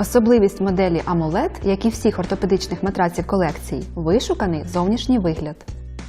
Особливість моделі Амулет, як і всіх ортопедичних матраців колекції, вишуканий зовнішній вигляд.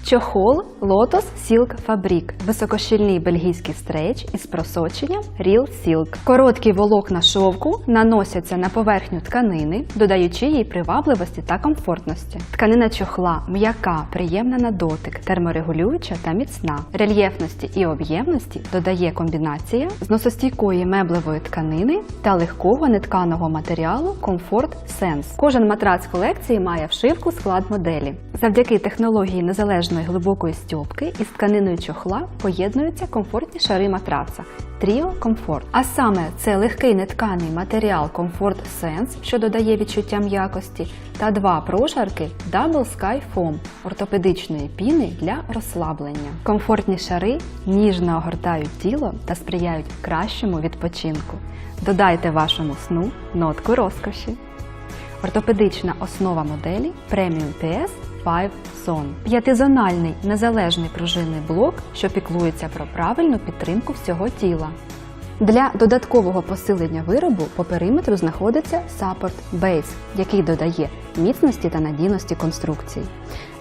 Чохол Lotus Silk Fabric – високощільний бельгійський стрейч із просоченням Real Silk. Короткі волокна шовку наносяться на поверхню тканини, додаючи їй привабливості та комфортності. Тканина чохла м'яка, приємна на дотик, терморегулююча та міцна. Рельєфності і об'ємності додає комбінація зносостійкої меблевої тканини та легкого нетканого матеріалу Comfort Sense. Кожен матрац колекції має вшивку склад моделі. Завдяки технології незалежної глибокої стьопки із тканиною чохла поєднуються комфортні шари матраца Trio Comfort. А саме це легкий нетканий матеріал Comfort Sense, що додає відчуття м'якості, та два прошарки Double Sky Foam ортопедичної піни для розслаблення. Комфортні шари ніжно огортають тіло та сприяють кращому відпочинку. Додайте вашому сну нотку розкоші. Ортопедична основа моделі Premium PS 5 Zone. П'ятизональний незалежний пружинний блок, що піклується про правильну підтримку всього тіла. Для додаткового посилення виробу по периметру знаходиться Support Base, який додає міцності та надійності конструкції.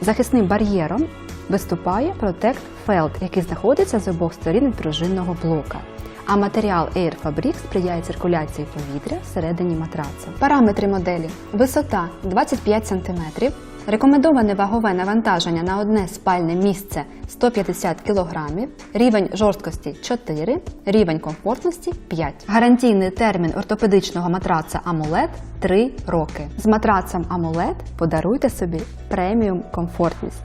Захисним бар'єром виступає Protect Felt, який знаходиться з обох сторін пружинного блока. А матеріал Air Fabric сприяє циркуляції повітря всередині матраца. Параметри моделі: висота 25 см, рекомендоване вагове навантаження на одне спальне місце 150 кг, рівень жорсткості 4, рівень комфортності 5. Гарантійний термін ортопедичного матраца Амулет 3 роки. З матрацем Амулет подаруйте собі преміум комфортність.